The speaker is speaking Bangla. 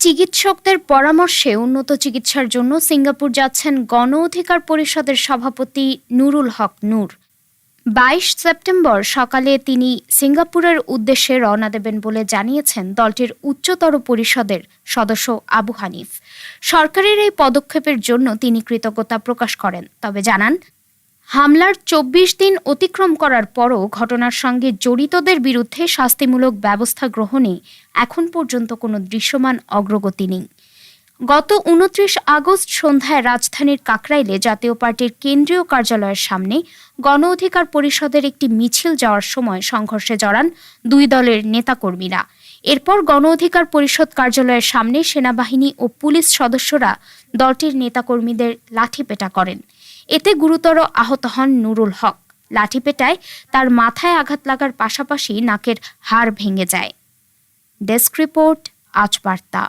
চিকিৎসকদের পরামর্শে উন্নত চিকিৎসার জন্য সিঙ্গাপুর যাচ্ছেন গণ অধিকার পরিষদের সভাপতি নুরুল হক নূর। বাইশ সেপ্টেম্বর সকালে তিনি সিঙ্গাপুরের উদ্দেশ্যে রওনা দেবেন বলে জানিয়েছেন দলটির উচ্চতর পরিষদের সদস্য আবু হানিফ। সরকারের এই পদক্ষেপের জন্য তিনি কৃতজ্ঞতা প্রকাশ করেন। তবে জানান হামলার চব্বিশ দিন অতিক্রম করার পরও ঘটনার সঙ্গে জড়িতদের বিরুদ্ধে শাস্তিমূলক ব্যবস্থা গ্রহণে এখন পর্যন্ত কোনো দৃশ্যমান অগ্রগতি নেই। গত উনত্রিশ আগস্ট সন্ধ্যায় রাজধানীর কাকরাইলে জাতীয় পার্টির কেন্দ্রীয় কার্যালয়ের সামনে গণ অধিকার পরিষদের একটি মিছিল যাওয়ার সময় সংঘর্ষে জড়ান দুই দলের নেতাকর্মীরা। এরপর গণ অধিকার পরিষদ কার্যালয়ের সামনে সেনাবাহিনী ও পুলিশ সদস্যরা দলটির নেতাকর্মীদের লাঠিপেটা করেন। এতে গুরুতর আহত হন নুরুল হক। লাঠিপেটায় তার মাথায় আঘাত লাগার পাশাপাশি নাকের হাড় ভেঙে যায়। ডেস্ক রিপোর্ট, আজ বার্তা।